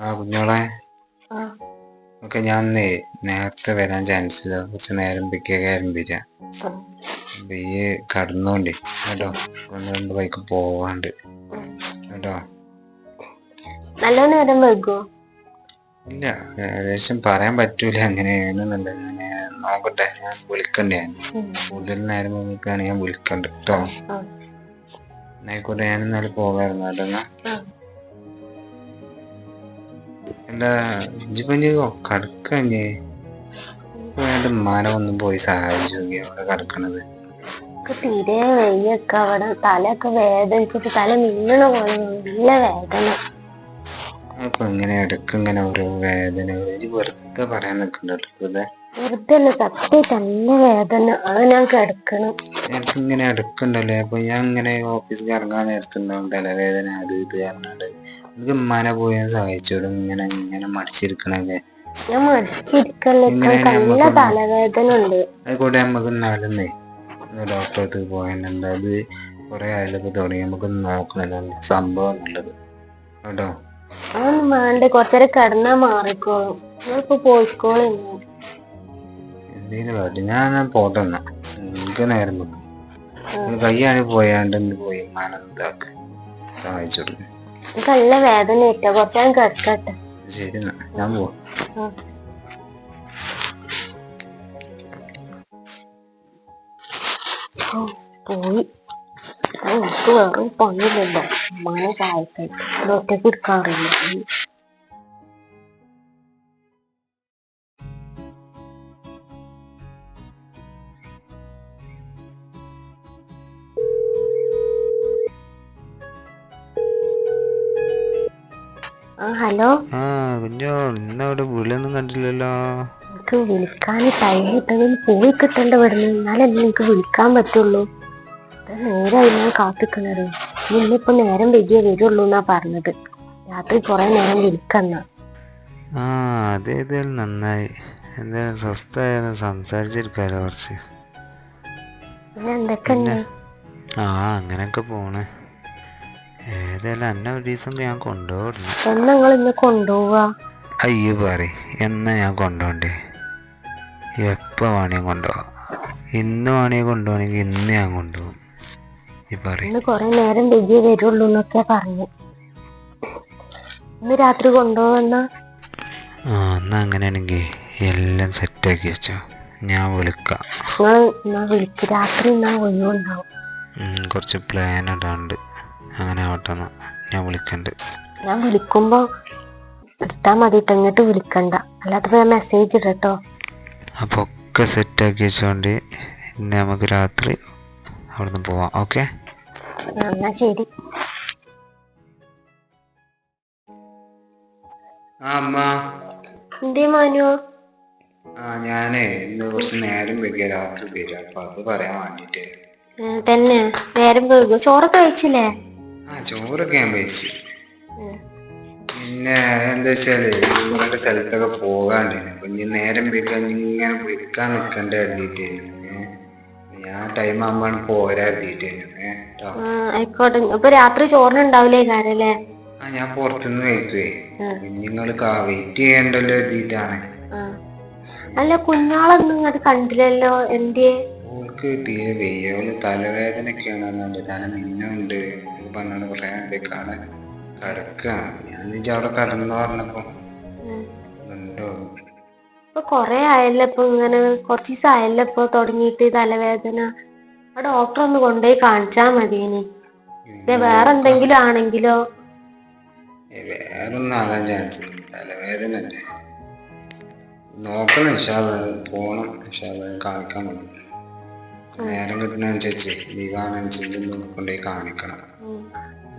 ആ കുഞ്ഞോളെ ഓക്കെ ഞാൻ നേരത്തെ വരാൻ ചാൻസ് ഇല്ല കുറച്ച് നേരം പിക്കാരും വരിക. അപ്പൊ ഈ കടന്നോണ്ടേ. കേട്ടോ? ഒന്ന് രണ്ട് ബൈക്ക് പോവാണ്ട്. കേട്ടോ? നല്ല നേരം വൈകോ? ഇല്ല ഏകദേശം പറയാൻ പറ്റൂല. എങ്ങനെയാണെന്നുള്ളത് ഞാൻ നോക്കട്ടെ. ഞാൻ വിളിക്കണ്ട ഞാൻ. കൂടുതൽ നേരം നോക്കുകയാണെങ്കിൽ ഞാൻ വിളിക്കണ്ട്. കേട്ടോ. എന്നായിക്കോട്ടെ ഞാൻ ഇന്നലെ പോകാറുണ്ട് കേട്ടോ അല്ല ഇജിപ്പഞ്ഞ് കടക്കഞ്ഞ്. മനം ഒന്നും പോയി സഹായിച്ചു അവിടെ കിടക്കണത്? തീരെ വയ്യൊക്കെ അവിടെ. തലയൊക്കെ വേദനിച്ചിട്ട് തല മിന്നണ പോലെ നല്ല വേദന. അപ്പൊ ഇങ്ങനെ ഇടയ്ക്ക് ഇങ്ങനെ ഓരോ വേദന ഇനി വെറുതെ പറയാൻ ഇത് വെറുതെ സത്യമായിട്ട് നല്ല വേദന. ആ ഞാൻ കിടക്കണം എനിക്ക് ഇങ്ങനെ ഇടക്കുണ്ടല്ലോ അപ്പൊ ഞാൻ ഇങ്ങനെ ഓഫീസിൽ ഇറങ്ങാൻ നേരത്തുണ്ടാവും തലവേദന അത് ഇത് പറഞ്ഞാണ്ട് എനിക്ക് മന പോയാൻ സഹായിച്ചോടും ഇങ്ങനെ ഇങ്ങനെ മടിച്ചിരിക്കണല്ലേ ഞാൻ മടിച്ചിരിക്കല്ലേ? നല്ല തലവേദന ഉണ്ട് അതുകൂടെ നമുക്ക് നാലെന്നേ ഡോക്ടറെ അടുത്ത് പോയാൽ എന്താ അത് കുറെ ആയാലൊക്കെ തുടങ്ങി. നമുക്ക് നോക്കണം സംഭവം ഉള്ളത് കേട്ടോ? അതൊന്നും വേണ്ട. കുറച്ചേരം കിടന്നാ മാറിക്കോളും. ഞാനിപ്പോ പോയിക്കോളും ഇന്ന്. എന്തെങ്കിലും ഞാൻ പോട്ടെ എന്നാ. എനിക്ക് നേരം പോകും കയ്യാണി പോയാണ്ട് പോയി മാനം ഇതാക്ക്. സഹായിച്ചു കൊടുക്കും എനിക്ക് നല്ല വേദന ഇട്ടോ കുറച്ചേരം കിടക്കട്ടെ. ശരി എന്നാ. ഞാൻ പോവാം. പോയി. എനിക്ക് വേറെ പണിയില്ലല്ലോ സഹായിക്കാൻ ഒറ്റയ്ക്ക് എടുക്കാറില്ല ആ ഹലോ? ആ കുഞ്ഞോ ഇന്നവിടെ വിളിയൊന്നും കണ്ടില്ലല്ലോ. എനിക്ക് വിളിക്കാൻ ടൈം കിട്ടുന്നത് പോയി കിട്ടേണ്ട വരുന്നു എന്നാലല്ലേ എനിക്ക് വിളിക്കാൻ പറ്റുള്ളൂ. നേരമായി ഞാൻ കാത്തിക്കണത്. ഇന്നിപ്പോ നേരം വൈകിയേ വരുള്ളൂ എന്നാ പറഞ്ഞത്. രാത്രി കുറെ നേരം വിളിക്കന്ന ആ അതേതായാലും നന്നായി. എന്തായാലും സ്വസ്ഥമായിരുന്നു സംസാരിച്ചിരിക്കാലോ കുറച്ച്. പിന്നെ എന്തൊക്കെയുണ്ട് ആ അങ്ങനെയൊക്കെ പോണ്. ഏതായാലും എന്നെ ഒരു ദിവസം ഞാൻ കൊണ്ടുപോകുന്നു എന്നാ നിങ്ങൾ ഇന്ന് കൊണ്ടുപോവാ അയ്യോ പറ എന്നാ ഞാൻ കൊണ്ടുപോണ്ടേ എപ്പോൾ വേണേ കൊണ്ടുപോവാം ഇന്ന് വേണേ കൊണ്ടുപോകണമെങ്കിൽ ഇന്ന് ഞാൻ കൊണ്ടുപോകും. ഈ പറ ഇന്ന് കുറെ നേരം വൈകിയേ വരുള്ളൂ എന്നൊക്കെ പറഞ്ഞു. ഇന്ന് രാത്രി കൊണ്ടുപോവെന്നാ ആ എന്നാ അങ്ങനെയാണെങ്കിൽ എല്ലാം സെറ്റാക്കി വെച്ചോ. ഞാൻ വിളിക്കാം. നിങ്ങൾ എന്നാ വിളിക്ക്. രാത്രി എന്നാ ഒഴിവുണ്ടാവും? ഉം, കുറച്ച് പ്ലാൻ ഇടാണ്ട് അങ്ങനെ ആവട്ടെ എന്നാ ഞാൻ വിളിക്കണ്ട്. ഞാൻ വിളിക്കുമ്പോ എടുത്താ മതി ട്ടോ ഇങ്ങോട്ട് വിളിക്കണ്ട. അല്ലാത്തപ്പോ ഞാൻ മെസ്സേജ് ഇടട്ടോ. അപ്പോൾ ഒക്കെ സെറ്റാക്കി വെച്ചോണ്ട് ഇന്ന് നമുക്ക് രാത്രി അവിടുന്ന് പോവാം. ഓക്കെ ആ, എന്നാ ശരി. ആ അമ്മ. എന്തേ മാനു? ആ ഞാനേ ഇന്ന് കുറച്ച് നേരം വൈകിയ രാത്രി വരും. അപ്പൊ അത് പറയാൻ വേണ്ടിട്ട്. തന്നെ. നേരം വൈകു? ചോറൊക്കെ കഴിച്ചില്ലേ? ആ ചോറൊക്കെ ഞാൻ കഴിച്ചു. പിന്നെ എന്താ വെച്ചാൽ രണ്ട് സ്ഥലത്തൊക്കെ പോകാണ്ടായിരുന്നു അപ്പൊ ഇനി നേരം വരിക ഇങ്ങനെ വിളിക്കാൻ നിൽക്കണ്ട കരുതിയിട്ടായിരുന്നു ഞാൻ ടൈം ആകുമ്പോൾ പോരാ ഏഹ് ആ, ആയിക്കോട്ടെ. അപ്പൊ രാത്രി ചോറിന് ഉണ്ടാവില്ലേ കാരല്ലേ ആ ഞാൻ പുറത്തുനിന്ന് കഴിക്കുവേ. നിങ്ങൾ വെയിറ്റ് ചെയ്യണ്ടല്ലോ എഴുതിയിട്ടാണ്. അല്ല കുഞ്ഞാളൊന്നും ഇങ്ങോട്ട് കണ്ടില്ലല്ലോ. എന്തേ ഓൾക്ക് തീരെ വയ്യ. ഓൾ തലവേദനയൊക്കെയാണ് പറഞ്ഞത് തല മിന്നുണ്ട്. പറഞ്ഞാണ് കുറേ കാണാൻ കിടക്കാണ് ഞാൻ വിചാരിച്ചു അവിടെ കിടന്നു പറഞ്ഞപ്പോ ഉം. ഉണ്ടോ ഇപ്പൊ കൊറേ ആയല്ലോ ഇപ്പൊ ഇങ്ങനെ കുറച്ച് ദിവസം ആയല്ലോ ഇപ്പൊ തുടങ്ങിയിട്ട് തലവേദന. ആ ഡോക്ടർ ഒന്ന് കൊണ്ടുപോയി കാണിച്ചാ മതി ഇനി ഇത് വേറെ എന്തെങ്കിലും ആണെങ്കിലോ? വേറൊന്നും ആകാൻ ചാൻസ് തലവേദന അല്ലേ? നോക്കണം പോണം. കാണിക്കാൻ വേണ്ടി. നേരം കിട്ടുന്നതനുസരിച്ച് ലീവാണനുസരിച്ച് കൊണ്ടുപോയി കാണിക്കണം.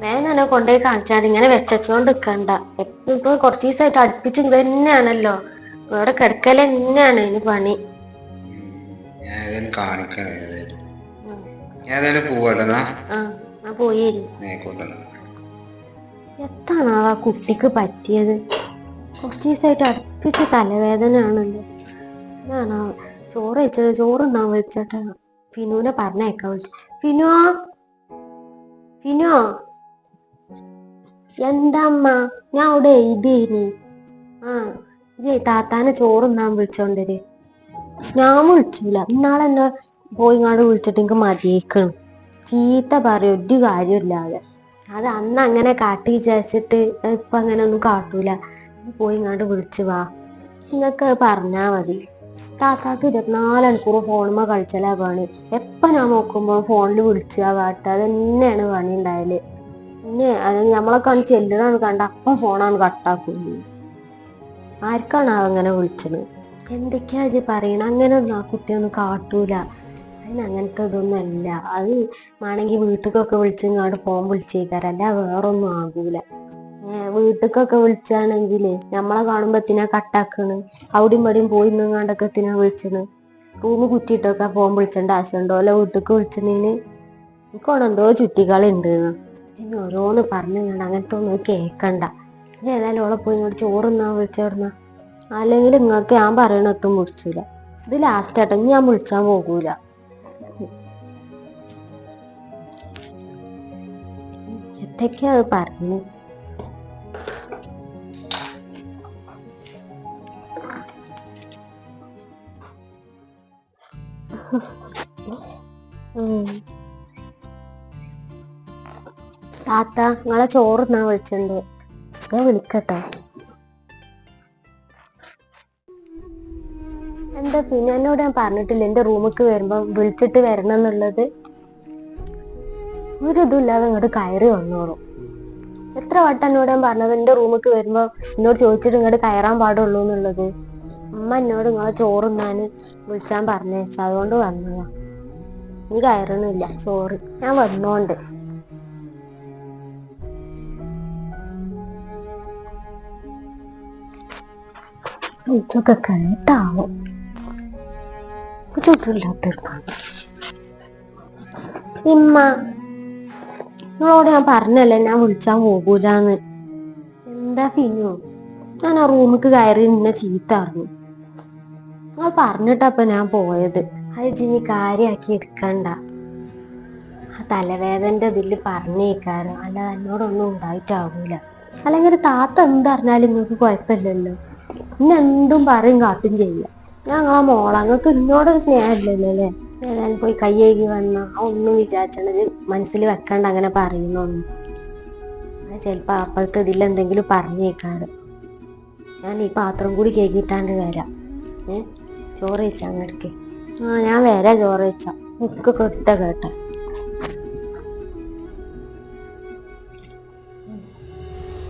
തന്നെ കൊണ്ടുപോയി കാണിച്ചാൽ ഇങ്ങനെ വെച്ചോണ്ട് നിക്കണ്ട. എപ്പ- ഇപ്പൊ കുറച്ച് ദിവസമായിട്ട് അടുപ്പിച്ച് തന്നെയാണല്ലോ. ഇവിടെ കിടക്കൽ തന്നെയാണ് ഇതിന് പണി. ഏതായാലും കാണിക്കണം ഏതായാലും. ഞാൻ ഏതായാലും പോവാട്ടെന്നാ ആ ഞാൻ പോയി. ആയിക്കോട്ടെ എത്താണ് ആ കുട്ടിക്ക് പറ്റിയത്? കുറച്ച് ദിവസമായിട്ട് അടുപ്പിച്ച് തലവേദന ആണല്ലോ ചോറ് വെച്ചത് ചോറ് എന്നാ വെച്ചിട്ട് ഫിനുവിനെ പറഞ്ഞേക്കാൻ വിളിച്ചു. ഫിനു? ഫിനോ? എന്താമ്മ? ഞാൻ അവിടെ എഴുതിയിനി. ആ ഇജേ താത്താനെ ചോറുന്നാൻ വിളിച്ചോണ്ടര്. ഞാൻ വിളിച്ചൂല. ഇന്നാളെ എന്നെ പോയിങ്ങാണ്ട് വിളിച്ചിട്ട് എനിക്ക് മതിയേക്കണം. ചീത്ത പറയും ഒരു കാര്യമില്ലാതെ അത് അന്ന് അങ്ങനെ കാട്ടി വിചാരിച്ചിട്ട് ഇപ്പൊ അങ്ങനെ ഒന്നും കാട്ടൂല. പോയിങ്ങാണ്ട് വിളിച്ചു വാ. നിങ്ങൾക്ക് പറഞ്ഞാ മതി. താത്താക്ക് ഇരുപത്തിനാല് മണിക്കൂർ ഫോണുമ്മ കളിച്ചാലാ പണി. എപ്പ ഞാൻ നോക്കുമ്പോ ഫോണിൽ വിളിച്ചാ കാട്ടുക അത് തന്നെയാണ് പണി ഉണ്ടായാൽ പിന്നെ അത് നമ്മളെ കണ്ട് ചെല്ലണാണ് കണ്ട അപ്പം ഫോണാണ് കട്ടാക്കുന്നു ആർക്കാണ് അങ്ങനെ വിളിച്ചത്? എന്തൊക്കെയാ ഇത് പറയണ? അങ്ങനെ ഒന്നും ആ കുട്ടിയൊന്നും കാട്ടൂല. അതിന് അങ്ങനത്തെ ഇതൊന്നും അല്ല. അത് വേണമെങ്കിൽ വീട്ടിലേക്കൊക്കെ വിളിച്ചിങ്ങാണ്ട് ഫോൺ വിളിച്ചേക്കാറ് അല്ല വേറൊന്നും ആകൂല. ഏ വിളിച്ചാണെങ്കിൽ നമ്മളെ കാണുമ്പത്തിനാ കട്ടാക്കണ്. അവിടെയും ഇവിടെയും പോയി നിങ്ങാണ്ടൊക്കെ എത്തിനാ വിളിച്ചണ് റൂമ് കുറ്റിയിട്ടൊക്കെ ഫോൺ വിളിച്ചേണ്ട ആവശ്യമുണ്ടോ അല്ല വീട്ടിലേക്ക് വിളിച്ചതിന്? എനിക്ക് എന്തോ ചുറ്റിക്കളി ഉണ്ട് ഇനി ഓരോന്ന് പറഞ്ഞു അങ്ങനത്തെ ഒന്നും കേക്കണ്ട. ഇനി ഏതായാലും ഓളെ പോയി ഇങ്ങോട്ട് ചോറുന്നാ വിളിച്ചോർന്ന അല്ലെങ്കിൽ നിങ്ങൾക്ക് ഞാൻ പറയണത്തും മുടിച്ചൂല ഇത് ലാസ്റ്റ് ആട്ടോ. ഞാൻ വിളിച്ചാൻ പോകൂല. എന്തൊക്കെയാ അത് പറഞ്ഞു? താത്ത നിങ്ങളെ ചോറുന്നാ വിളിച്ചിട്ടുണ്ട്. ഞാൻ വിളിക്കട്ടെ. എന്താ പിന്നെ എന്നോട് ഞാൻ പറഞ്ഞിട്ടില്ല. എന്റെ റൂമിക്ക് വരുമ്പോ വിളിച്ചിട്ട് വരണം എന്നുള്ളത്. ഒരു ഇതുമില്ലാതെ ഇങ്ങോട്ട് കയറി വന്നോളൂ. എത്ര വട്ടം എന്നോട് ഞാൻ പറഞ്ഞത്? എന്റെ റൂമിക്ക് വരുമ്പോ എന്നോട് ചോദിച്ചിട്ട് ഇങ്ങോട്ട് കയറാൻ പാടുള്ളൂ എന്നുള്ളത്. അമ്മ എന്നോട് നിങ്ങളെ ചോറുന്നാന് വിളിച്ചാൻ പറഞ്ഞേച്ചാ. അതുകൊണ്ട് വന്നതാ. നീ കയറണില്ല സോറി ഞാൻ വന്നോണ്ട്. ഉച്ചൊക്കെ കേട്ടാവും ചുറ്റില്ലാത്തൊരു ഇമ്മ നിങ്ങളോട് ഞാൻ പറഞ്ഞല്ലേ ഞാൻ വിളിച്ചാൻ പോകൂലെന്ന്. എന്താ ഫിനു ഞാൻ ആ റൂമിക്ക് കയറി നിന്നെ ചീത്ത അറിഞ്ഞു നിങ്ങൾ പറഞ്ഞിട്ടപ്പൊ ഞാൻ പോയത്. അത് ജിനി കാര്യാക്കി എടുക്കണ്ട. ആ തലവേദന്റെ ഇതിൽ പറഞ്ഞേക്കാരോ അല്ല എന്നോടൊന്നും ഉണ്ടായിട്ടാവൂല. അല്ലെങ്കിൽ താത്ത എന്തറിഞ്ഞാലും നിങ്ങൾക്ക് കുഴപ്പമില്ലല്ലോ. ഇന്ന് എന്തും പറയും കാട്ടും ചെയ്യില്ല ഞാൻ ആ മോളങ്ങൾക്ക് എന്നോടൊരു സ്നേഹമില്ലല്ലോ അല്ലേ? ഏതായാലും പോയി കയ്യേകി വന്ന. ഒന്നും വിചാരിച്ചത് മനസ്സിൽ വെക്കണ്ട അങ്ങനെ പറയുന്നൊന്നും. ചിലപ്പോ അപ്പോഴത്തെ ഇതിൽ എന്തെങ്കിലും പറഞ്ഞേക്കാറ് ഞാൻ ഈ പാത്രം കൂടി കേക്കിട്ടാണ്ട് വരാം. ഏ? ചോറ് വെച്ചാ ഇടയ്ക്ക് ആ ഞാൻ വരാം ചോറ് വെച്ച ഉക്ക് കൊടുത്ത കേട്ടെ.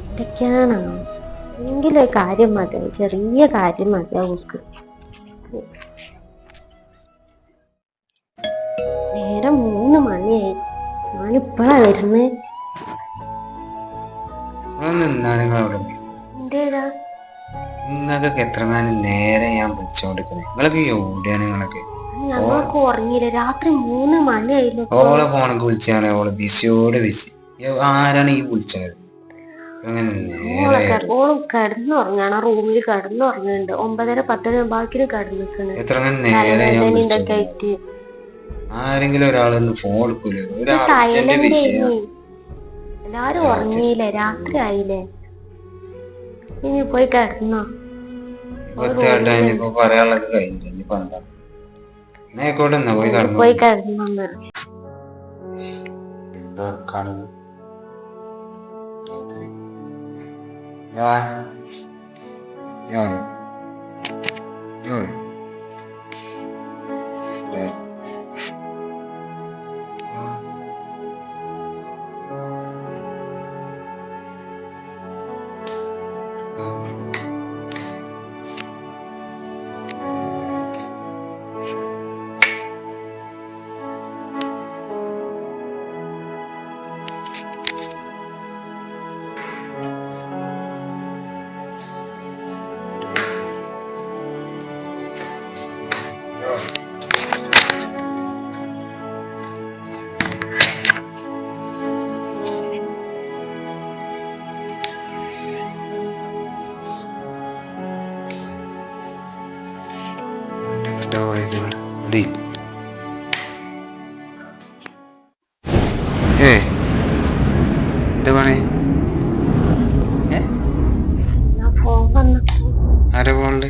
ഇതൊക്കെയാണോ എങ്കിലും ഒരു കാര്യം മതിയാവും? ചെറിയ കാര്യം മതിയാവും ഉക്ക്? നേരം മൂന്ന് മണിയായി. ഞാനിപ്പോഴാ വരുന്നേ. ഒന്ന് നിങ്ങൾക്കൊക്കെ എത്ര നാളും നേരെ ഞാൻ വിളിച്ചോണ്ടിരിക്കുന്നത് നിങ്ങളൊക്കെ എവിടെയാണ് നിങ്ങളൊക്കെ ഞങ്ങൾക്ക് ഉറങ്ങിയില്ല. രാത്രി മൂന്ന് ഇപ്പൊ. ഓളെ ഫോണൊക്കെ വിളിച്ചാണ്. ഓളെ ബിസിയോട് ബിസി. ആരാണ് ഈ വിളിച്ചത്? ഓളും കിടന്നുറങ്ങാണ്. റൂമിൽ കിടന്നുറങ്ങുന്നുണ്ട് ഒമ്പതര പത്തര ബാക്കിന് ഇതൊക്കെ ആയിട്ട്. ആരെങ്കിലും ഒരാളൊന്ന് ഫോൺ എടുക്കൂല? എല്ലാരും ഉറങ്ങിയില്ലേ? രാത്രി ആയില്ലേ? ഇനി പോയി കിടന്നോ. കേട്ടാ ഇനിയിപ്പോ പറയാനുള്ളത് കഴിഞ്ഞു ഇനിയിപ്പോ എന്താ? ആയിക്കോട്ടെ എന്നാ പോയി കടന്നു പോയി കിടന്നു എന്താ കാണുന്നത് ഞാൻ ഞാൻ ഞാൻ പിതാവായവരുടെ ഇടയിൽ ഏ എന്താണ് ആരാ പോണത്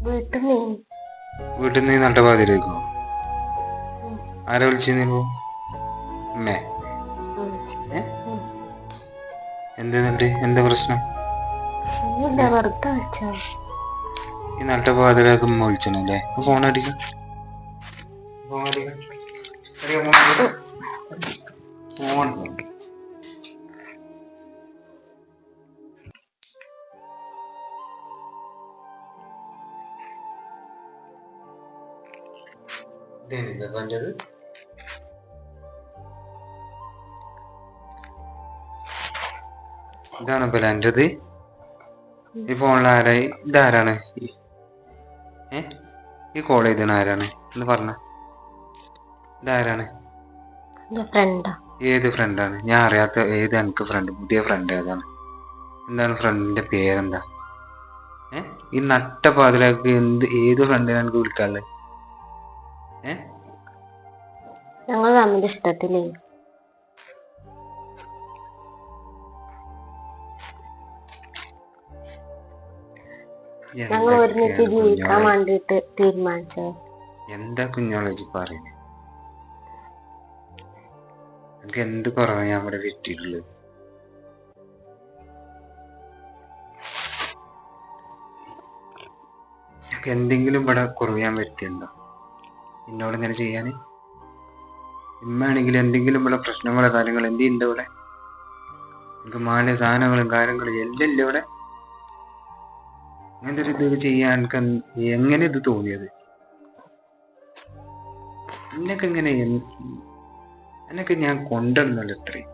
വീട്ടിൽ നിന്ന്. നട്ടപാതിരേക്കോ ആരാ വിളിച്ചിരുന്നു പോ അമ്മേ എന്താ എന്താ പ്രശ്നം? വെറുതെ വെച്ചാ ഈ നല്ല പാതിരാക്കും ഉമ്മ വിളിച്ചണല്ലേ ഫോൺ അടിക്കാം. ഫോൺ അടിക്കാം. ഫോൺ ഇതെന്താ എന്റേത് ഈ ഫോണിൽ ആരായി ഇതാരാണ്? ഏ? ഈ കോൾ ചെയ്തണ ആരാണ്? എന്ന് പറഞ്ഞ. ഇതാരാണ് ഏത് ഫ്രണ്ടാണ് ഞാൻ അറിയാത്ത ഏത് എനിക്ക് ഫ്രണ്ട് പുതിയ ഫ്രണ്ട് ഏതാണ്? എന്താണ് ഫ്രണ്ടിന്റെ പേരെന്താ? ഏ? ഈ നട്ട പാതിലേക്ക് എന്ത് ഏത് ഫ്രണ്ടിനെ എനിക്ക് വിളിക്കാനുള്ളത്? ഏ? ഞങ്ങൾ തമ്മിൽ ഇഷ്ടത്തിലേ ഞങ്ങൾ ഒരുമിച്ച് ജീവിക്കാൻ? വേണ്ടിട്ട് തീരുമാനിച്ചത്. എന്താ കുഞ്ഞോളജി പറയുന്നത് എനിക്ക് എന്ത് കുറവ് ഞാൻ ഇവിടെ വെറ്റിയിട്ടുള്ളത് എനിക്ക് എന്തെങ്കിലും ഇവിടെ കുറവ് ഞാൻ വരുത്തിയുണ്ടോ എന്നോട് ഇങ്ങനെ ചെയ്യാന്? ഇമ്മാണെങ്കിൽ എന്തെങ്കിലും ഇവിടെ പ്രശ്നങ്ങളോ കാര്യങ്ങളോ എന്തുണ്ട് ഇവിടെ? എനിക്ക് മാല സാധനങ്ങളും കാര്യങ്ങളും എല്ലാം ഇല്ല ഇവിടെ? അങ്ങനത്തെ ഒരു ഇത് ചെയ്യാൻ എങ്ങനെ ഇത് തോന്നിയത്? എന്നൊക്കെ ഇങ്ങനെ എന്നൊക്കെ ഞാൻ കൊണ്ടിരുന്നല്ലോ ഇത്രയും.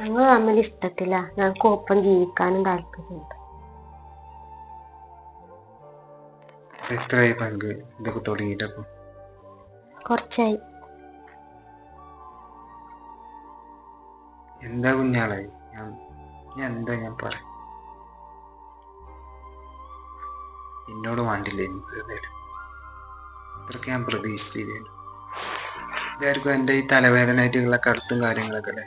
ഞങ്ങൾ തമ്മിൽ ഇഷ്ടത്തില്ല ഞങ്ങൾക്ക് ഒപ്പം ജീവിക്കാനും താല്പര്യമുണ്ട് എത്രയായി പങ്ക് ഇതൊക്കെ തുടങ്ങിയിട്ടപ്പോ? കുറച്ചായി. എന്താ കുഞ്ഞാളായി ഞാൻ ഞാൻ എന്താ ഞാൻ പറ എന്നോട് വേണ്ടില്ല എനിക്ക് തരും? ഇത്രയൊക്കെ ഞാൻ പ്രതീക്ഷിച്ചിരുന്നു ഇതായിരിക്കും എന്റെ ഈ തലവേദനയായിട്ടുള്ള കടുത്തും കാര്യങ്ങളൊക്കെ അല്ലേ?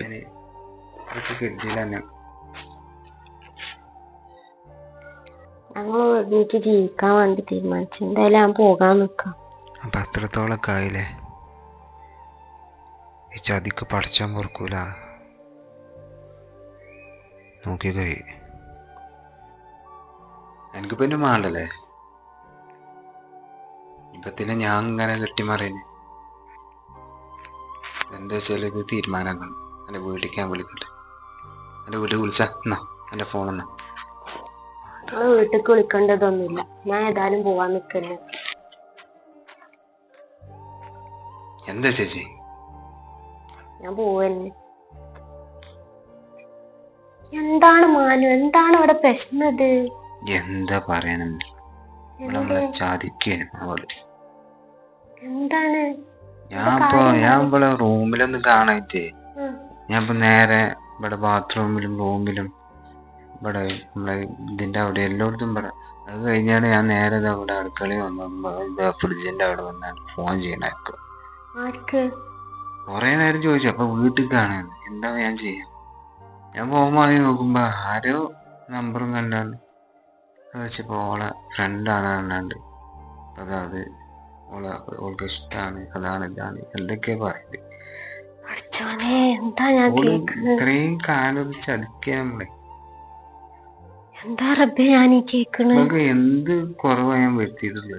ഞാൻ ഇതൊക്കെ കരുതിയില്ല തന്നെ ഞങ്ങൾ ഒരുമിച്ച് ജീവിക്കാൻ വേണ്ടി തീരുമാനിച്ചു. എന്തായാലും ഞാൻ പോകാൻ നിക്കാം. അപ്പൊ അത്രത്തോളൊക്കെ ആയില്ലേ? ഈ ചതിക്ക് പഠിച്ചാൻ പൊറക്കൂല. നോക്കിക്കോയി ഇപ്പൊ എന്റെ മാണ്ടല്ലേ ഇപ്പത്തിനെ ഞാൻ ഇങ്ങനെ കെട്ടിമറിയുന്നു എന്താ വെച്ചാൽ ഇത് തീരുമാനമാക്കണം എന്റെ വീട്ടിലേക്ക് ഞാൻ വിളിക്കട്ടെ. എന്റെ വീട്ടിൽ വിളിച്ചാ. എന്നാ എന്റെ ഫോൺ എന്നാ. വീട്ടിലേക്ക് വിളിക്കേണ്ടതൊന്നുമില്ല. ഞാൻ ഏതായാലും പോവാൻ നിൽക്കല്ല എന്താ ചേച്ചി? ഞാൻ പോവന്നെ എന്താണ് മാനു? എന്താണ് അവിടെ പ്രശ്നത്? എന്താ പറയാനും? ഇവിടെ നമ്മളെ ചതിക്കാനും അവൾ എന്താണ്? ഞാൻ ഇപ്പൊ ഞാൻ ഇവിടെ റൂമിലൊന്നും കാണായിട്ടേ ഞാൻ ഇപ്പൊ നേരെ ഇവിടെ ബാത്റൂമിലും റൂമിലും ഇവിടെ നമ്മളെ ഇതിന്റെ അവിടെ എല്ലായിടത്തും ഇവിടെ. അത് കഴിഞ്ഞാണ് ഞാൻ നേരെ ദാ ഇവിടെ അടുക്കളയിൽ വന്ന ഫ്രിഡ്ജിന്റെ അവിടെ വന്നാണ് ഫോൺ ചെയ്യണ കൊറേ നേരം ചോദിച്ചു. അപ്പൊ വീട്ടിൽ കാണാൻ. എന്താ ഞാൻ ചെയ്യാം? ഞാൻ പോകുമ്പോ ആദ്യം നോക്കുമ്പോ ആരോ നമ്പറും കണ്ടാണ്ട് അത് വെച്ചപ്പോ ഓളെ ഫ്രണ്ടാണ് കണ്ടാണ്ട്. അപ്പൊ അത് ഓളെ ഓൾക്ക് ഇഷ്ടാണ് അതാണ് ഇതാണ് എന്തൊക്കെയാ പറയുന്നത് ഇത്രയും കാലം ചതിക്കാൻ നമ്മളെ. എന്താ റബ്ബെ ഞാൻ ഈ നമുക്ക് എന്ത് കുറവാ ഞാൻ വരുത്തിയിട്ടുള്ളത്?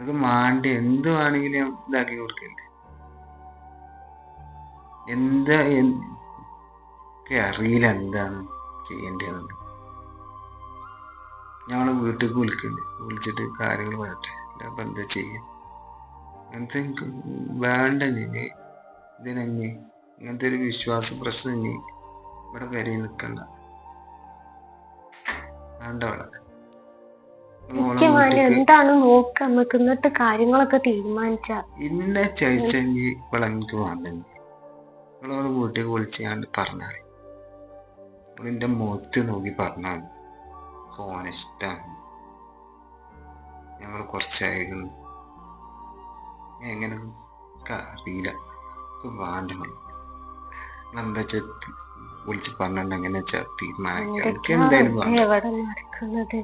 അത് മാണ്ടി എന്ത് വേണമെങ്കിലും ഞാൻ ഇതാക്കി കൊടുക്കണ്ടേ? എന്താ എനിക്ക് അറിയില്ല എന്താണ് ചെയ്യേണ്ടതെന്ന്. ഞങ്ങൾ വീട്ടിലേക്ക് വിളിക്കുന്നുണ്ട് വിളിച്ചിട്ട് കാര്യങ്ങൾ പറയട്ടെ അപ്പം എന്താ ചെയ്യുക അങ്ങനത്തെ എനിക്ക് വേണ്ട ഇനി. ഇതിനഞ്ഞ് ഇങ്ങനത്തെ ഒരു വിശ്വാസ പ്രശ്നം ഇനി ഇവിടെ വരെ നിൽക്കണ്ട. വേണ്ട ഇവിടെ. എന്താണ് നോക്ക നമുക്ക് ഇന്നത്തെ കാര്യങ്ങളൊക്കെ തീരുമാനിച്ച. ഇന്ന ചോദിച്ചെങ്കിൽ ഇവളെ എനിക്ക് വേണ്ടെങ്കിൽ ഇവളോട് വീട്ടിൽ വിളിച്ച് ഞാൻ പറഞ്ഞാൽ നിന്റെ മുഖത്ത് നോക്കി പറഞ്ഞാൽ ഫോൺ ഇഷ്ടമാണ് ഞങ്ങൾ കുറച്ചായിരുന്നു ഞാൻ എങ്ങനെ അറിയില്ല. എനിക്ക് വേണ്ട. എന്താ വെച്ചാ വിളിച്ച് പറഞ്ഞിട്ട് എങ്ങനെ വെച്ചാ തീരുമാനിക്കാം എനിക്ക് എന്തൊക്കെയാ എന്തായാലും വെറുതെ വേണം. എവിടെ നടക്കുന്നത്?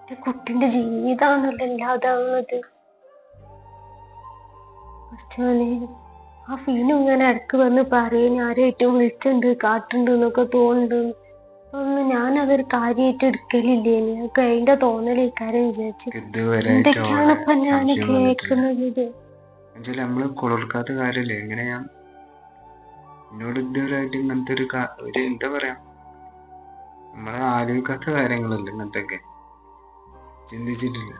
എന്റെ കുട്ടിന്റെ ജീവിതമാണല്ലോ ഇല്ലാതാവുന്നത്. കുറച്ചോനെ ആ ഫീനും ഇങ്ങനെ ഇടയ്ക്ക് വന്ന് പറയും ആരായിട്ടും വിളിച്ചിട്ടുണ്ട് കാട്ടുണ്ട് എന്നൊക്കെ തോന്നുന്നുണ്ട്. ഒന്നും ഞാൻ അതൊരു കാര്യമായിട്ട് എടുക്കലില്ലേ? ഞങ്ങൾക്ക് അതിന്റെ തോന്നലേക്കാരും വിചാരിച്ചു. എന്തൊക്കെയാണ് ഇപ്പൊ ഞാൻ കേൾക്കുന്നത് ഇത്? നമ്മൾ കുളിർക്കാത്ത കാര്യമില്ല എങ്ങനെ ഞാൻ എന്നോട് ഇതുവരെയായിട്ട് ഇങ്ങനത്തെ ഒരു ഒരു എന്താ പറയാ? നമ്മളെ ആലോചിക്കാത്ത കാര്യങ്ങളല്ലേ ഇങ്ങനത്തൊക്കെ? ചിന്തിച്ചിട്ടില്ല.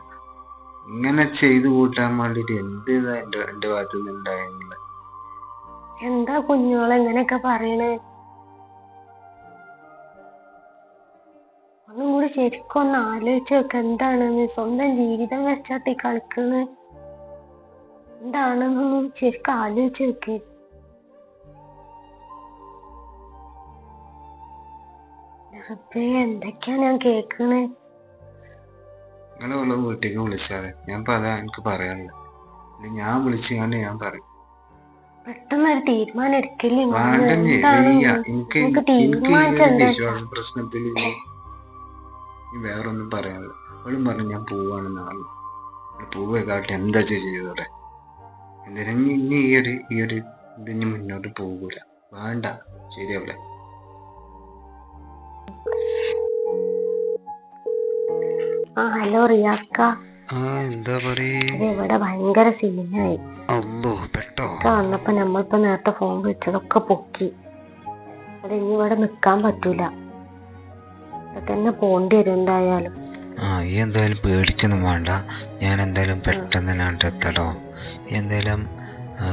ഇങ്ങനെ ചെയ്തു കൂട്ടാൻ വേണ്ടിട്ട് എന്ത് ഇതാ ഭാഗത്ത് നിന്ന് ഉണ്ടായിരുന്നത് എന്താ കുഞ്ഞോളെ ഇങ്ങനെയൊക്കെ പറയണേ? ഒന്നും കൂടി ശരിക്കും ഒന്ന് ആലോചിച്ച് നോക്ക എന്താണെന്ന് സ്വന്തം ജീവിതം വെച്ചാട്ടി ഈ കളിക്കുന്നത് എന്താണെന്നൊന്നും ശരിക്കും ആലോചിച്ച് നോക്ക്. എന്തൊക്കെയാ ഞാൻ കേക്കണേ? നിങ്ങൾ ഒന്ന് വീട്ടിലേക്ക് വിളിച്ചാൽ ഞാൻ പല എനിക്ക് പറയാനുള്ളത് ഞാൻ വിളിച്ചു ഞാൻ പറയും. പെട്ടെന്നൊരു തീരുമാനം എടുക്കില്ല വിശ്വാസ പ്രശ്നത്തിൽ വേറൊന്നും പറയാനില്ല. അവളും പറഞ്ഞു ഞാൻ പോവാണ് നാളെ. പോവുക കാട്ടെ എന്താ ചെയ്തോടെ എന്തിനും ഇനി ഈ ഒരു ഈ ഒരു ഇതിന് മുന്നോട്ട് പോകൂല? വേണ്ട. ശരിയല്ലേ ആ ഹലോ റിയാസ്ക ആ എന്താ പറയാ? ഇവിടെ ഭയങ്കര സീനായി അല്ലോ പെട്ടോ? ഒക്കെ വന്നപ്പോ നമ്മളിപ്പോ നേരത്തെ ഫോൺ വിളിച്ചതൊക്കെ പൊക്കി. അത് ഇനി ഇവിടെ നിക്കാൻ പറ്റൂല. തന്നെ പോണ്ടി വരും എന്തായാലും. ആ ഈ എന്തായാലും പേടിക്കൊന്നും വേണ്ട. ഞാൻ എന്തായാലും പെട്ടെന്ന് തന്നെ അങ്ങോട്ട് എത്തടോ എന്തായാലും ആ,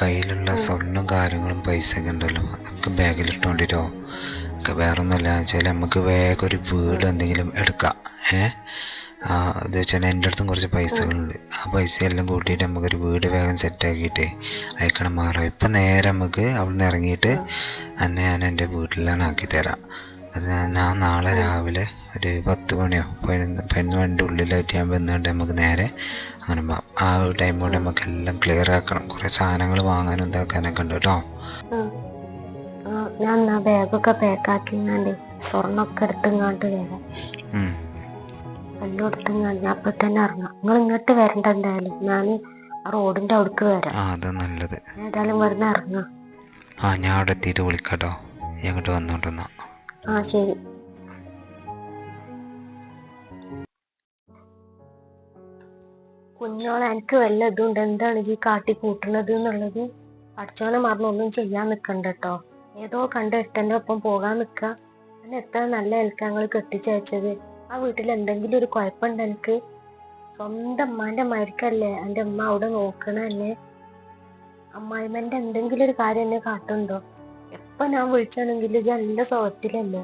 കയ്യിലുള്ള സ്വർണം കാര്യങ്ങളും പൈസ ഒക്കെ ഉണ്ടല്ലോ നമുക്ക് ബാഗിലിട്ടോണ്ടിരോ. ഒക്കെ വേറെ ഒന്നുമില്ല വെച്ചാൽ നമുക്ക് വേഗം ഒരു വീട് എന്തെങ്കിലും എടുക്കാം. ഏ? ആ അത് വെച്ചാൽ എന്റെ അടുത്തും കുറച്ച് പൈസകളുണ്ട്. ആ പൈസ എല്ലാം കൂട്ടിയിട്ട് നമുക്കൊരു വീട് വേഗം സെറ്റാക്കിയിട്ട് അയക്കണം മാറാം. ഇപ്പം നേരെ നമുക്ക് അവിടെ നിന്ന് ഇറങ്ങിയിട്ട് എന്നെ ഞാൻ എന്റെ വീട്ടിലാണ് ആക്കി തരാം. അത് ഞാൻ നാളെ രാവിലെ ഒരു പത്ത് മണിയോ പതിനൊന്ന് പതിനൊന്ന് മണിന്റെ ഉള്ളിലായിട്ട് ഞാൻ വന്നുകൊണ്ട് നമുക്ക് നേരെ അങ്ങനെ പോകാം ആ ഒരു ടൈം കൊണ്ട് നമുക്ക് എല്ലാം ക്ലിയർ ആക്കണം. കുറേ സാധനങ്ങൾ വാങ്ങാനും ഇതാക്കാനൊക്കെ ഉണ്ട് കേട്ടോ. ഞാൻ ബാഗൊക്കെ പാക്കാക്കി സ്വർണൊക്കെ എടുത്തിങ്ങാണ്ട് വരാം. ഉം. എല്ലാം എടുത്തിങ്ങാണ്ട് ഞാൻ അപ്പൊ തന്നെ ഇറങ്ങാം. നിങ്ങൾ ഇങ്ങോട്ട് വരണ്ട എന്തായാലും. ഞാൻ ആ റോഡിന്റെ അവിടേക്ക് വരാം. ആ അതാ നല്ലത്. ഏതായാലും ഇവിടുന്ന് ഇറങ്ങാം. ആ ഞാൻ അവിടെ എത്തിയിട്ട് വിളിക്കാട്ടോ. നീ അങ്ങോട്ട് വന്നോണ്ടെന്നാ ആ ശരി. കുഞ്ഞോളെ എനിക്ക് വല്ല ഇതുണ്ട്. എന്താണ് ഈ കാട്ടി കൂട്ടണത് എന്നുള്ളത്? പഠിച്ചോനെ മറന്നൊന്നും ചെയ്യാൻ നിക്കണ്ട കേട്ടോ. ഏതോ കണ്ട ഒരുത്തന്റെ ഒപ്പം പോകാൻ നിക്ക. എന്നെ എത്ര നല്ല എൽക്കാങ്ങൾ കെട്ടിച്ചയച്ചത്. ആ വീട്ടിൽ എന്തെങ്കിലും ഒരു കുഴപ്പമുണ്ട് എനിക്ക് സ്വന്തം അമ്മാന്റെ മരിക്കല്ലേ എന്റെ അമ്മ അവിടെ നോക്കണ എന്നെ അമ്മായിമ്മന്റെ എന്തെങ്കിലും ഒരു കാര്യം എന്നെ കാട്ടുണ്ടോ എപ്പൊ ഞാൻ വിളിച്ചാണെങ്കിൽ ഇത് എന്റെ സ്വത്തിലല്ലേ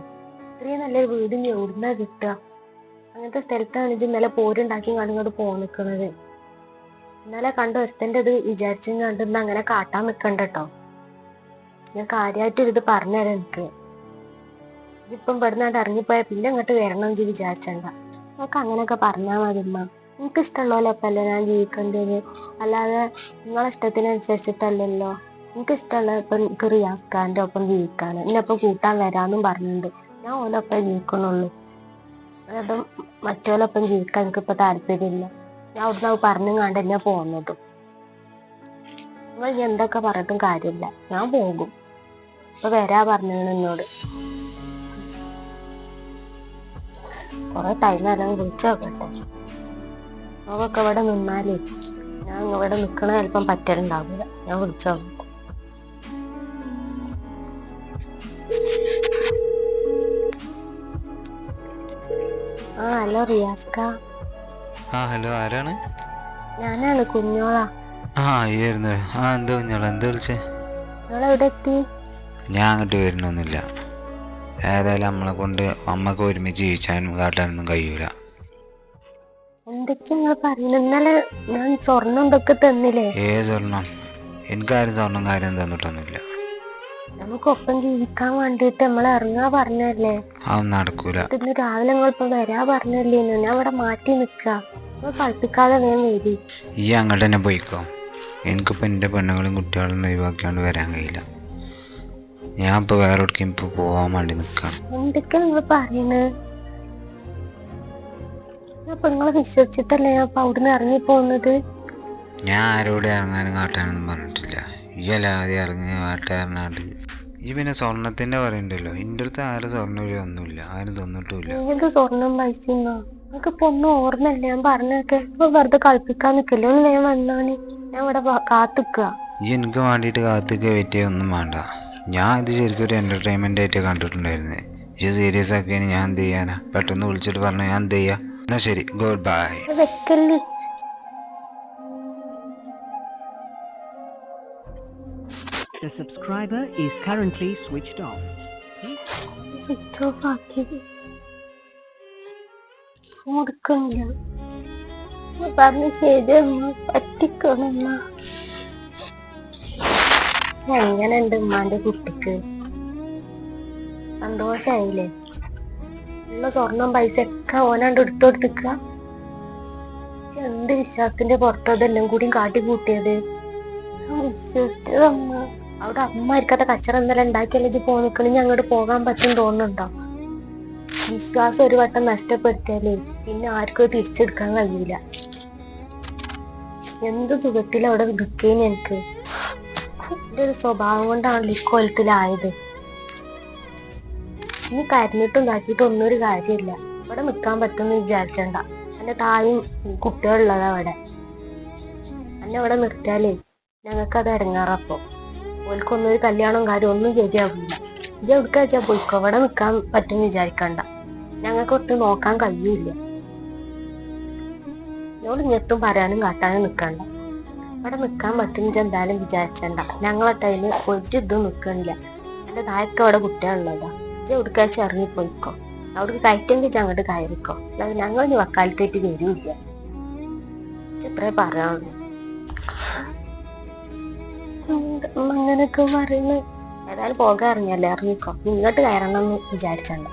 ഇത്രയും നല്ലൊരു വീട് ഇനി എവിടുന്നാ കിട്ടുക? അങ്ങനത്തെ സ്ഥലത്താണ് ഇത് ഇന്നലെ പോരുണ്ടാക്കി കണ്ടിങ്ങോട്ട് പോ നിക്കണത്. ഇന്നലെ കണ്ട ഒരുത്തന്റെ ഇത് വിചാരിച്ചും കണ്ടിന്ന് അങ്ങനെ കാട്ടാൻ നിൽക്കണ്ട കേട്ടോ. ഞാൻ കാര്യമായിട്ടൊരിത് പറഞ്ഞുതരാം എനിക്ക് ഇതിപ്പം പെടുന്നാണ്ട് ഇറങ്ങിപ്പോയ പിന്നെ ഇങ്ങോട്ട് വരണം എന്ന് വിചാരിച്ചണ്ട. നമുക്ക് അങ്ങനെയൊക്കെ പറഞ്ഞാൽ മതി ഉമ്മ. എനിക്ക് ഇഷ്ടമുള്ളപ്പോഴല്ലേ ഞാൻ ജീവിക്കേണ്ടത്? അല്ലാതെ നിങ്ങളെ ഇഷ്ടത്തിനനുസരിച്ചിട്ടല്ലല്ലോ. എനിക്ക് ഇഷ്ടമുള്ള ഇപ്പം എനിക്ക് റിയാസ് ഖാന്റെ ഒപ്പം ജീവിക്കാൻ എന്നെ ഇപ്പൊ കൂട്ടാൻ വരാമെന്നും പറഞ്ഞിട്ടുണ്ട്. ഞാൻ ഓലൊപ്പം ജീവിക്കണുള്ളൂ അതും മറ്റോലൊപ്പം ജീവിക്കാൻ എനിക്ക് ഇപ്പൊ താല്പര്യമില്ല. ഞാൻ അവിടുന്ന് അത് പറഞ്ഞു കണ്ട് തന്നെ പോകുന്നത്. നിങ്ങൾ എന്തൊക്കെ പറഞ്ഞിട്ടും കാര്യമില്ല. ഞാൻ പോകും. ഇപ്പൊ വരാ പറഞ്ഞു എന്നോട്. കൊറേ ടൈം എല്ലാം വിളിച്ചു നോക്കട്ടെ അവൊക്കെ ഇവിടെ നിന്നാലേ ഞാൻ ഇവിടെ നിൽക്കണ ചിലപ്പം പറ്റലുണ്ടാവില്ല ഞാൻ വിളിച്ചു നോക്കും ആ ഹലോ റിയാസ്ക. ആ ഹലോ ആരാണ്? ഞാനാണ് കുഞ്ഞോളാ. ആ ആയിരുന്നു. ആ എന്താ കുഞ്ഞോളെ? എന്താ വിളിച്ചേ? നിങ്ങളെവിടെ എത്തി ഞാൻ അങ്ങോട്ട് വരുന്നൊന്നുമില്ല. ഏതായാലും നമ്മളെ കൊണ്ട് അമ്മയ്ക്ക് ഒരുമിച്ച് ജീവിച്ചാനും കാട്ടാനൊന്നും കഴിയൂല. എന്തൊക്കെയാ നിങ്ങൾ പറയുന്നത് ഇന്നലെ ഞാൻ സ്വർണം ഇതൊക്കെ തന്നില്ലേ? ഏ സ്വർണം എനിക്കാരും സ്വർണം കാര്യം തന്നിട്ടൊന്നുമില്ല. നമുക്കൊപ്പം ജീവിക്കാൻ വേണ്ടിട്ട് നമ്മൾ ഇറങ്ങാ പറഞ്ഞല്ലേ അതൊന്നും നടക്കൂല. ഇന്ന് രാവിലെ നിങ്ങൾ ഇപ്പൊ വരാ പറഞ്ഞല്ലേ ഞാൻ ഇവിടെ മാറ്റി നിക്ക. കളിപ്പിക്കാതെ വേഗം വരി. ഈ അങ്ങോട്ട് തന്നെ പോയിക്കോ. എനിക്കിപ്പോ എന്റെ പെണ്ണുങ്ങളും കുട്ടികളും ഒഴിവാക്കിയാണ്ട് വരാൻ കഴിയില്ല. ഞാൻ ഇപ്പൊ വേറെ എവിടേക്കും ഇപ്പൊ പോവാൻ വേണ്ടി നിൽക്കണം എന്തൊക്കെ നിങ്ങൾ പറയണത് അപ്പൊ നിങ്ങളെ വിശ്വസിച്ചിട്ടല്ലേ ഞാൻ അപ്പൊ അവിടുന്ന് ഇറങ്ങി പോകുന്നത് ഞാൻ ആരോട് ഇറങ്ങാനും കാട്ടാനൊന്നും പറഞ്ഞിട്ടില്ല. ഈ അല്ല ആദ്യം ഇറങ്ങി കാട്ടാറിനാണ്ട് ഈ പിന്നെ സ്വർണത്തിന്റെ പറയണ്ടല്ലോ എന്റെ അടുത്ത് ആരും സ്വർണ വഴി ഒന്നുമില്ല. ആരും തന്നിട്ടുമില്ല. സ്വർണം നിങ്ങൾക്ക് ഇപ്പൊ ഒന്നും ഓർമ്മയില്ല. ഞാൻ പറഞ്ഞൊക്കെ ഇപ്പൊ വെറുതെ കളിപ്പിക്കാൻ ഒന്ന് വേഗം വന്നാണ് ഞാൻ ഇവിടെ കാത്തുക്ക ഈ എനിക്ക് വേണ്ടിയിട്ട് കാത്തുക്ക പറ്റിയ ഒന്നും വേണ്ട. ഞാൻ ഇത് ശരിക്കും ഒരു എന്റർടൈൻമെന്റ് ആയിട്ട് കണ്ടിട്ടുണ്ടായിരുന്നത് ഈ സീരിയസ് ആക്കിയാണ് ഞാൻ എന്ത് ചെയ്യാനാ? പെട്ടെന്ന് വിളിച്ചിട്ട് പറഞ്ഞു ഞാൻ എന്ത് ചെയ്യാ? എന്നാൽ ശരി ഗുഡ് ബൈ വെക്കല്ലേ The subscriber is currently switched off. Switch off ആക്കി ഫോൺ എടുക്കണില്ല പറഞ്ഞ ശരിയമ്മ പറ്റിക്കണമ്മ എങ്ങനെയുണ്ട് ഉമ്മാന്റെ കുട്ടിക്ക്? സന്തോഷായില്ലേ? ഉള്ള സ്വർണം പൈസ ഒക്കെ ഓനാണ്ട് എടുത്തു കൊടുത്തിക്ക എന്ത് വിശ്വാസത്തിന്റെ പുറത്തതെല്ലാം കൂടി കാട്ടി കൂട്ടിയത് വിശ്വസിച്ചത് അമ്മ അവിടെ അമ്മ ഇരിക്കാത്ത കച്ചറ എന്തെല്ലാം ഉണ്ടാക്കിയല്ലേ ഇജ്ജ് പോ നിക്കണെങ്കിൽ അങ്ങോട്ട് പോകാൻ പറ്റും തോന്നുന്നുണ്ടോ? വിശ്വാസം ഒരു വട്ടം നഷ്ടപ്പെടുത്തിയാലേ പിന്നെ ആർക്കും തിരിച്ചെടുക്കാൻ കഴിയില്ല എന്ത് സുഖത്തിലവിടെ നിൽക്കേന് എനിക്ക്. ഒരു സ്വഭാവം കൊണ്ടാണല്ലോ ഇക്കൊലത്തിലായത് ഇനി കരഞ്ഞിട്ട് ഉണ്ടാക്കിയിട്ട് ഒന്നും ഒരു കാര്യമില്ല. ഇവിടെ നിൽക്കാൻ പറ്റുമെന്ന് വിചാരിച്ചണ്ട. എന്റെ തായും കുട്ടികളുള്ളതാ അവിടെ. എന്നെ അവിടെ നിർത്തിയാലേ അത് ഇടങ്ങാറപ്പോ. ഓൽക്കൊന്നും ഒരു കല്യാണം കാര്യം ഒന്നും ശരിയാവില്ല. ഇജ്ജ് എവിടെ വെച്ചാ പോയിക്കോ? ഇവിടെ നിൽക്കാൻ പറ്റും വിചാരിക്കണ്ട. ഞങ്ങൾക്ക് ഒട്ടും നോക്കാൻ കഴിയൂല ഞങ്ങൾ ഞെത്തും പറയാനും കാട്ടാനും നിക്കണ്ട. ഇവിടെ നിൽക്കാൻ പറ്റും ഇജ്ജ് എന്തായാലും വിചാരിച്ചണ്ട. ഞങ്ങളെ ടൈമിൽ ഒരു ഇതും നിൽക്കണില്ല എന്റെ താഴൊക്കെ അവിടെ കുട്ടികളുള്ളതാ ഇജ്ജ് എവിടുക്കാ ഇറങ്ങിപ്പോയിക്കോ? ഇറങ്ങി പോയിക്കോ അവിടേക്ക് കയറ്റെങ്കിൽ അങ്ങോട്ട് കയറിക്കോ. അല്ലാതെ ഞങ്ങൾ ഇനി വക്കാലത്തേറ്റ് വരില്ല. ഇത്രേ പറയാനുള്ളൂ. ഉണ്ട്. ഉമ്മ അങ്ങനൊക്കെ പറയുന്നു ഏതായാലും പോകാൻ ഇറങ്ങിയല്ലേ? ഇറങ്ങിക്കോ. ഇങ്ങോട്ട് കയറണം എന്ന് വിചാരിച്ചണ്ട.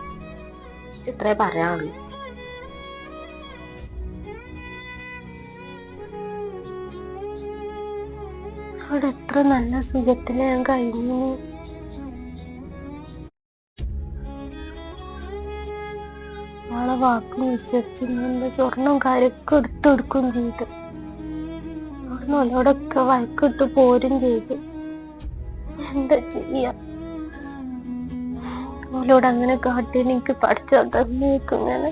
ഇത്രേ പറയാനുള്ളൂ. എത്ര നല്ല സുഖത്തിൽ ഞാൻ കഴിഞ്ഞു. നാളെ വാക്കും വിശ്വസിച്ച് എന്റെ സ്വർണം കരക്ക് എടുത്തു കൊടുക്കുകയും ചെയ്തു. അവിടുന്ന് അവരോടൊക്കെ വഴക്കിട്ട് പോരും ചെയ്തു. എന്താ ചെയ്യാ? അവളോട് അങ്ങനെ കാട്ടി എനിക്ക് പഠിച്ചു തന്നേക്കും ഇങ്ങനെ